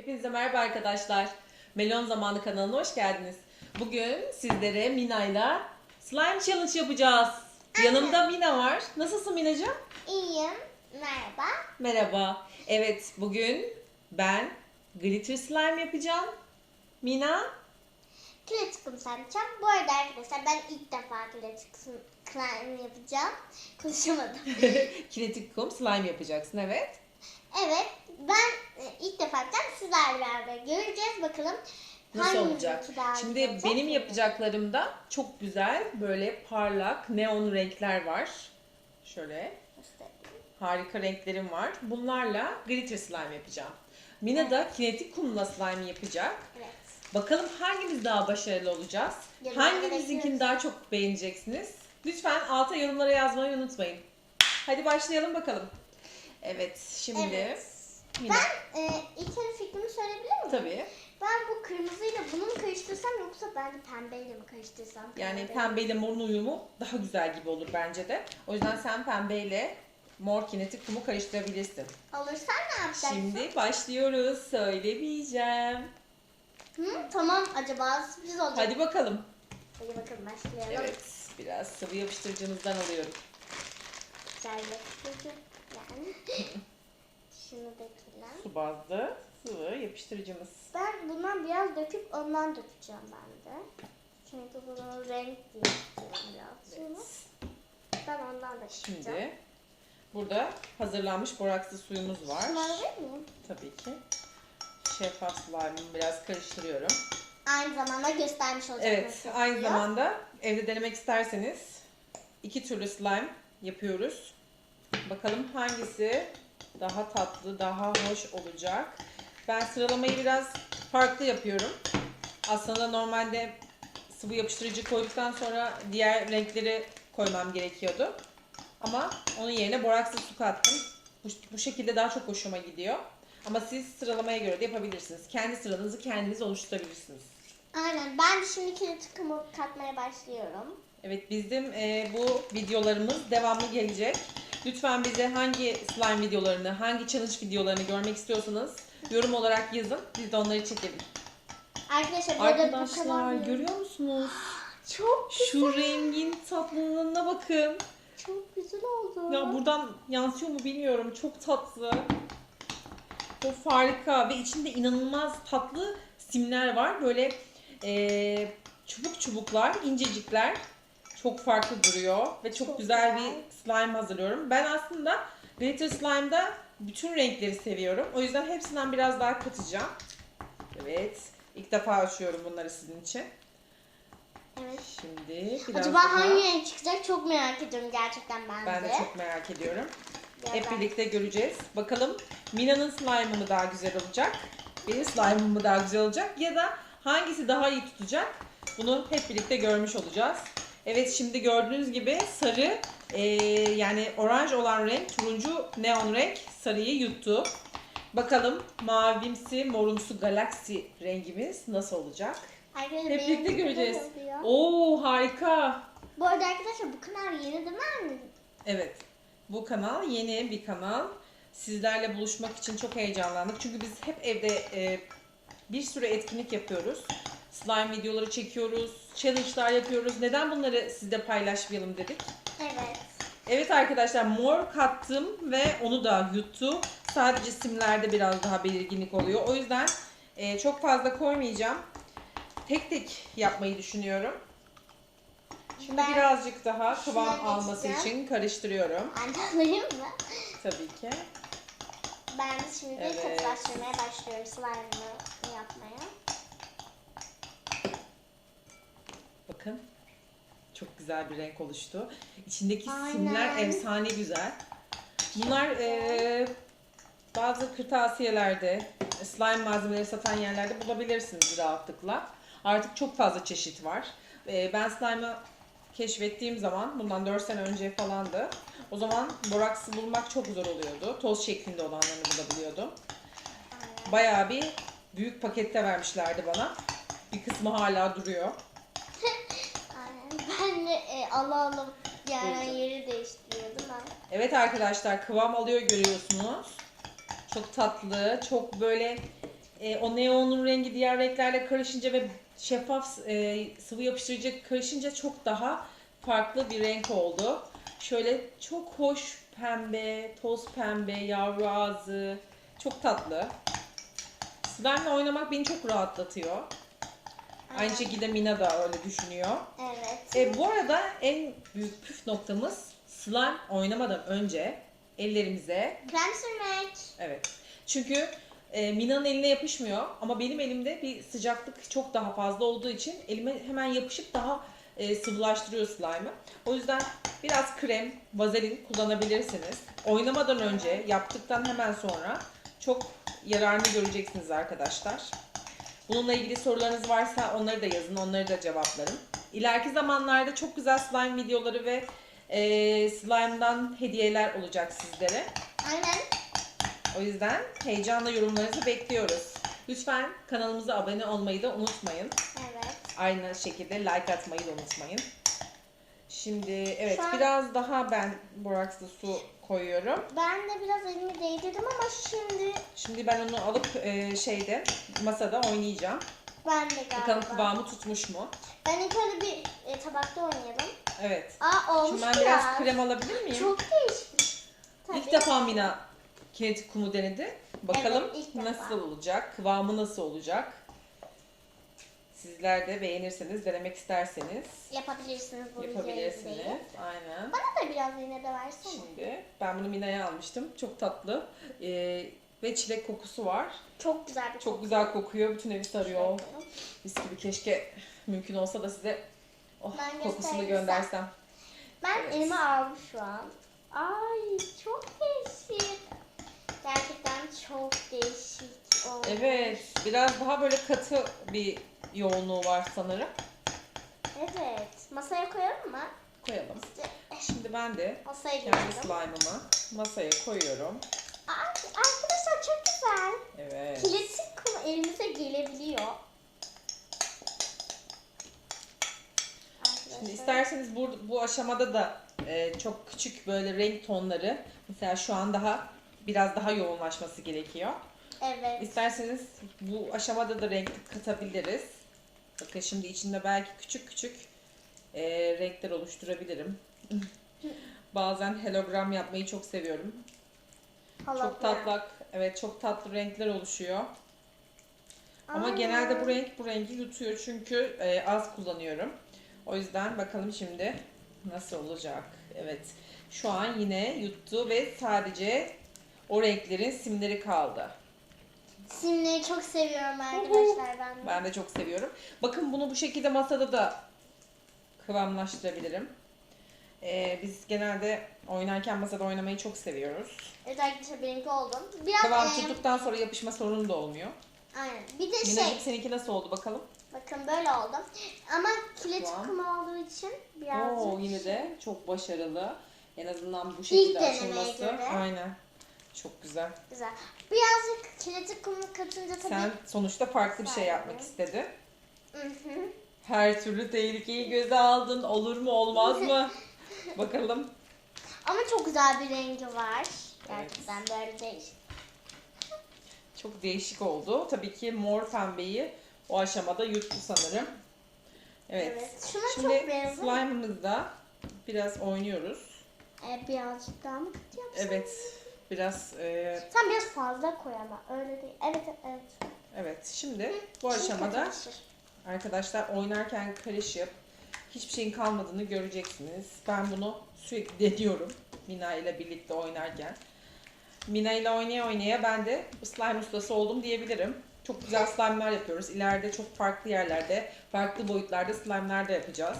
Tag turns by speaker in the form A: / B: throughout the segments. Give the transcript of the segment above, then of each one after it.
A: Hepinize merhaba arkadaşlar. Melon Zamanı kanalına hoş geldiniz. Bugün sizlere Mina'yla slime challenge yapacağız. Yanımda Mina var. Nasılsın Minacığım?
B: İyiyim. Merhaba.
A: Merhaba. Evet bugün ben glitter slime yapacağım. Mina
B: Kilit kum yapacağım. Bu arada arkadaşlar ben ilk defa kilit slime yapacağım. Konuşamadım.
A: kinetik kum slime yapacaksın evet.
B: Evet. Ben e, ilk defa yapacağım. Sizlerle beraber göreceğiz. Bakalım
A: Nasıl
B: hangisi
A: olacak? Şimdi
B: olacak?
A: benim yapacaklarımda çok güzel böyle parlak neon renkler var. Şöyle harika renklerim var. Bunlarla glitter slime yapacağım. Mina da kinetik kumla slime yapacak.
B: Evet.
A: Bakalım hangimiz daha başarılı olacağız? Hangimizinkini daha çok beğeneceksiniz? Lütfen alta yorumlara yazmayı unutmayın. Hadi başlayalım bakalım. Evet, şimdi
B: Evet. Ben e, ilk önce fikrimi söyleyebilir miyim?
A: Tabii.
B: Ben bu kırmızıyla bunu mu karıştırsam yoksa ben de pembeyle mi karıştırsam?
A: Yani
B: Pembe.
A: pembeyle morun uyumu daha güzel gibi olur bence de. O yüzden sen pembeyle mor kinetik kumu karıştırabilirsin.
B: Olursa ne yapacaksın?
A: Şimdi başlıyoruz. Söylemeyeceğim.
B: Hı? Tamam acaba sürpriz olacak.
A: Hadi bakalım.
B: Hadi bakalım başlayalım.
A: Evet, biraz sıvı yapıştırıcımızdan alıyorum.
B: Güzel yapıştırıcı yani. Şunu dökelim.
A: Su bazlı sıvı yapıştırıcımız.
B: Ben bundan biraz döküp ondan dökeceğim ben de. Çünkü bunun renk diye biraz. Şunu. Ben ondan dökeceğim.
A: Şimdi burada hazırlanmış borakslı suyumuz var.
B: Alabilir miyim?
A: Tabii ki. Şeffaf slime'ımı biraz karıştırıyorum.
B: Aynı zamanda göstermiş olacak.
A: Evet, aynı zamanda evde denemek isterseniz iki türlü slime yapıyoruz. Bakalım hangisi daha tatlı, daha hoş olacak. Ben sıralamayı biraz farklı yapıyorum. Aslında normalde sıvı yapıştırıcı koyduktan sonra diğer renkleri koymam gerekiyordu. Ama onun yerine borakslı su kattım. Bu, bu şekilde daha çok hoşuma gidiyor. Ama siz sıralamaya göre de yapabilirsiniz. Kendi sıranızı kendiniz oluşturabilirsiniz.
B: Aynen. Ben de şimdi kilit katmaya başlıyorum.
A: Evet bizim e, bu videolarımız devamlı gelecek. Lütfen bize hangi slime videolarını, hangi challenge videolarını görmek istiyorsanız yorum olarak yazın. Biz de onları çekelim.
B: Arkadaşlar bu arada bu
A: Arkadaşlar görüyor musunuz?
B: çok
A: Şu rengin tatlılığına bakın.
B: çok güzel oldu.
A: Ya buradan yansıyor mu bilmiyorum. Çok tatlı. Çok harika ve içinde inanılmaz tatlı simler var. Böyle e, çubuk çubuklar, incecikler. Çok farklı duruyor ve çok,
B: Çok
A: güzel,
B: güzel.
A: bir slime hazırlıyorum. Ben aslında glitter slime'da bütün renkleri seviyorum. O yüzden hepsinden biraz daha katacağım. Evet. ilk defa açıyorum bunları sizin için.
B: Evet.
A: Şimdi biraz
B: Acaba
A: daha
B: hangi renk çıkacak çok merak ediyorum gerçekten ben,
A: ben
B: de.
A: de çok merak ediyorum.
B: Ya
A: Hep
B: ben-
A: birlikte göreceğiz. Bakalım Mina'nın slime'ı mı daha güzel olacak? Benim slime'ım mı daha güzel olacak? Ya da hangisi daha iyi tutacak? Bunu hep birlikte görmüş olacağız. Evet şimdi gördüğünüz gibi sarı eee, yani oranj olan renk turuncu neon renk sarıyı yuttu. Bakalım mavimsi morumsu galaksi rengimiz nasıl olacak?
B: Arkadaşlar
A: Hep birlikte göreceğiz. Oo harika.
B: Bu arada arkadaşlar bu kanal yeni değil mi?
A: Evet. Bu kanal yeni bir kanal. Sizlerle buluşmak için çok heyecanlandık. Çünkü biz hep evde e, bir sürü etkinlik yapıyoruz. Slime videoları çekiyoruz, challenge'lar yapıyoruz. Neden bunları sizle paylaşmayalım dedik.
B: Evet.
A: Evet arkadaşlar mor kattım ve onu da yuttu. Sadece simlerde biraz daha belirginlik oluyor. O yüzden e, çok fazla koymayacağım. Tek tek yapmayı düşünüyorum. Şimdi
B: Ben
A: birazcık daha kıvam alması için karıştırıyorum.
B: Anlayayım mı?
A: Tabii ki.
B: Ben şimdi
A: Evet.
B: katılaştırmaya başlıyorum slime'ı yapmaya.
A: Bakın. Çok güzel bir renk oluştu. İçindeki
B: Aynen.
A: simler efsane güzel. Bunlar eee, bazı kırtasiyelerde, slime malzemeleri satan yerlerde bulabilirsiniz rahatlıkla. Artık çok fazla çeşit var. Eee, ben slime'ı keşfettiğim zaman, bundan 4 sene önce falandı. O zaman boraksı bulmak çok zor oluyordu. Toz şeklinde olanlarını bulabiliyordum. Bayağı bir büyük pakette vermişlerdi bana. Bir kısmı hala duruyor.
B: Aynen. Ben de e, Allah Allah yani
A: Buyurun.
B: yeri değiştiriyordum ben.
A: Evet arkadaşlar kıvam alıyor görüyorsunuz. Çok tatlı, çok böyle e, o neonun rengi diğer renklerle karışınca ve şeffaf e, sıvı yapıştırıcı karışınca çok daha farklı bir renk oldu. Şöyle çok hoş pembe, toz pembe, yavru ağzı. Çok tatlı. Slime'la oynamak beni çok rahatlatıyor. Aynı şekilde Mina da öyle düşünüyor.
B: Evet.
A: E, bu arada en büyük püf noktamız slime oynamadan önce ellerimize
B: Krem sürmek.
A: evet. Çünkü e, Mina'nın eline yapışmıyor ama benim elimde bir sıcaklık çok daha fazla olduğu için elime hemen yapışıp daha e, sıvılaştırıyor slime'ı. O yüzden biraz krem, vazelin kullanabilirsiniz. Oynamadan önce, yaptıktan hemen sonra çok yararını göreceksiniz arkadaşlar. Bununla ilgili sorularınız varsa onları da yazın, onları da cevaplarım. İleriki zamanlarda çok güzel slime videoları ve e, slime'dan hediyeler olacak sizlere.
B: Aynen.
A: O yüzden heyecanla yorumlarınızı bekliyoruz. Lütfen kanalımıza abone olmayı da unutmayın.
B: Evet.
A: Aynı şekilde like atmayı da unutmayın. Şimdi evet
B: Şu an-
A: biraz daha ben borakslı su koyuyorum.
B: Ben de biraz elimi değdirdim ama şimdi
A: Şimdi ben onu alıp e, şeyde masada oynayacağım.
B: ben de galiba.
A: Bakalım kıvamı tutmuş mu?
B: Ben ilk önce bir e, tabakta oynayalım.
A: Evet.
B: Aa olmuş
A: Şimdi ben
B: biraz.
A: biraz krem alabilir miyim?
B: Çok değişik. Tabii.
A: İlk defa Mina kinetik kumu denedi. Bakalım
B: Evet, ilk defa.
A: nasıl olacak, kıvamı nasıl olacak. Sizler de beğenirseniz, denemek isterseniz
B: Yapabilirsiniz bu
A: yapabilirsiniz. Aynen.
B: Bana da biraz yine de versene.
A: Şimdi ben bunu Mina'ya almıştım. Çok tatlı ee, ve çilek kokusu var.
B: Çok güzel bir
A: Çok güzel kokuyor. Bütün evi sarıyor.
B: koku.
A: Mis gibi keşke mümkün olsa da size oh,
B: Ben
A: kokusunu göndersem.
B: Ben
A: Evet.
B: elime aldım şu an. Ay çok değişik. Gerçekten çok değişik oldu.
A: Evet, biraz daha böyle katı bir yoğunluğu var sanırım.
B: Evet. Masaya koyalım mı?
A: Koyalım. Şimdi ben de
B: masaya
A: kendi
B: geçelim.
A: slime'ımı masaya koyuyorum.
B: Aa, arkadaşlar çok güzel.
A: Evet.
B: Kinetik kum elimize gelebiliyor.
A: Şimdi
B: Arkadaşlar.
A: isterseniz bu, bu aşamada da e, çok küçük böyle renk tonları mesela şu an daha biraz daha yoğunlaşması gerekiyor.
B: Evet.
A: İsterseniz bu aşamada da renk katabiliriz. Bakın şimdi içinde belki küçük küçük e, renkler oluşturabilirim. Bazen hologram yapmayı çok seviyorum. Çok
B: Hologram.
A: tatlı, evet çok tatlı renkler oluşuyor. Ama
B: Aynen.
A: genelde bu renk bu rengi yutuyor çünkü e, az kullanıyorum. O yüzden bakalım şimdi nasıl olacak. Evet. Şu an yine yuttu ve sadece o renklerin simleri kaldı.
B: Simleri çok seviyorum arkadaşlar ben. de.
A: Ben de çok seviyorum. Bakın bunu bu şekilde masada da kıvamlaştırabilirim. E, biz genelde oynarken masada oynamayı çok seviyoruz.
B: Evet arkadaşlar benimki oldu. Biraz
A: Kıvam
B: e,
A: tuttuktan sonra yapışma sorunu da olmuyor.
B: aynen. Bir de
A: Minacığım
B: şey
A: seninki nasıl oldu bakalım?
B: bakın böyle oldu. Ama kilit
A: Tamam.
B: kum olduğu için birazcık
A: Oo yine de çok başarılı. En azından bu şekilde
B: denemeye
A: açılması.
B: göre.
A: Aynen. Çok güzel.
B: güzel. Birazcık kinetik kum katınca tabii.
A: Sen sonuçta farklı bir şey yapmak istedin.
B: Hı hı.
A: Her türlü tehlikeyi göze aldın. Olur mu olmaz mı? Bakalım.
B: Ama çok güzel bir rengi var. Gerçekten böyle değişik.
A: Çok değişik oldu. Tabii ki mor pembeyi o aşamada yuttu sanırım. Evet.
B: Evet. Şuna
A: Şimdi slime'ımızda biraz oynuyoruz.
B: Ee, birazcık daha mı katı yapsam?
A: Evet. Biraz e,
B: Sen biraz fazla koy ama öyle değil. Evet evet.
A: evet. Şimdi bu
B: Şimdi
A: aşamada
B: katılaşır.
A: Arkadaşlar oynarken karışıp hiçbir şeyin kalmadığını göreceksiniz. Ben bunu sürekli deniyorum Mina ile birlikte oynarken. Mina ile oynaya oynaya ben de slime ustası oldum diyebilirim. Çok güzel slime'lar yapıyoruz. İleride çok farklı yerlerde, farklı boyutlarda slime'lar da yapacağız.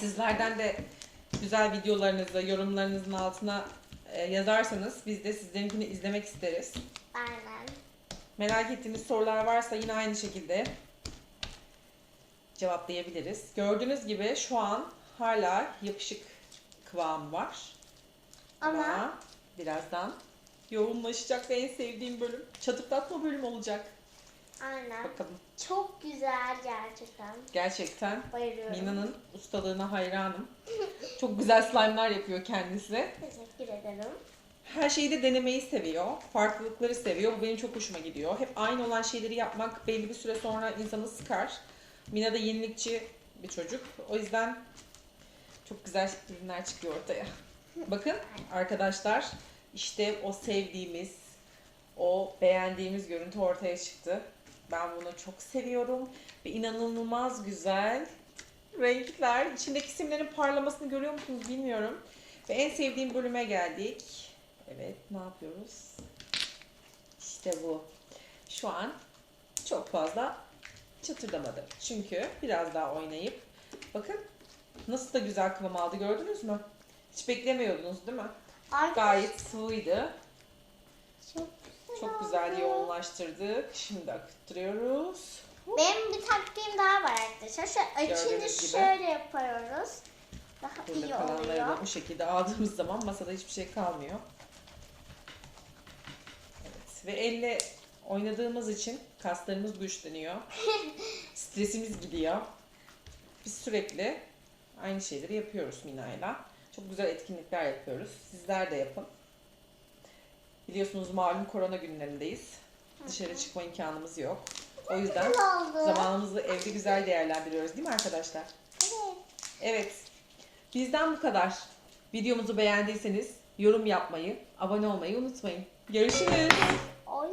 A: Sizlerden de güzel videolarınızı, yorumlarınızın altına yazarsanız biz de sizlerinkini izlemek isteriz.
B: Aynen.
A: Merak ettiğiniz sorular varsa yine aynı şekilde cevaplayabiliriz. Gördüğünüz gibi şu an hala yapışık kıvam var.
B: Ama
A: Ama birazdan yoğunlaşacak ve en sevdiğim bölüm çatıklatma bölüm olacak.
B: Aynen.
A: Bakalım.
B: Çok güzel gerçekten.
A: Gerçekten
B: Bayılıyorum.
A: Mina'nın ustalığına hayranım. Çok güzel slime'lar yapıyor kendisi.
B: Teşekkür ederim.
A: her şeyi de denemeyi seviyor. Farklılıkları seviyor. Bu benim çok hoşuma gidiyor. Hep aynı olan şeyleri yapmak belli bir süre sonra insanı sıkar. Mina da yenilikçi bir çocuk. O yüzden çok güzel ürünler çıkıyor ortaya. Bakın arkadaşlar işte o sevdiğimiz, o beğendiğimiz görüntü ortaya çıktı. Ben bunu çok seviyorum ve inanılmaz güzel renkler. İçindeki simlerin parlamasını görüyor musunuz bilmiyorum. Ve en sevdiğim bölüme geldik. Evet ne yapıyoruz? İşte bu. Şu an çok fazla çıtırdamadı. Çünkü biraz daha oynayıp bakın nasıl da güzel kıvam aldı gördünüz mü? Hiç beklemiyordunuz değil mi?
B: Arkadaşlar
A: Gayet sıvıydı.
B: Çok
A: güzel yoğunlaştırdık. Şimdi akıttırıyoruz.
B: Benim bir taktiğim daha var arkadaşlar. Şöyle açınca
A: Gördüğünüz gibi.
B: şöyle yapıyoruz. Daha
A: Burada
B: iyi
A: kalanları
B: oluyor.
A: da bu şekilde aldığımız zaman masada hiçbir şey kalmıyor. Evet ve elle oynadığımız için kaslarımız güçleniyor. Stresimiz gidiyor. Biz sürekli aynı şeyleri yapıyoruz Mina'yla. Çok güzel etkinlikler yapıyoruz. Sizler de yapın. Biliyorsunuz malum korona günlerindeyiz. Dışarı çıkma imkanımız yok. O yüzden zamanımızı evde güzel değerlendiriyoruz değil mi arkadaşlar?
B: Evet.
A: Evet. Bizden bu kadar. Videomuzu beğendiyseniz yorum yapmayı, abone olmayı unutmayın. Görüşürüz.
B: Oy.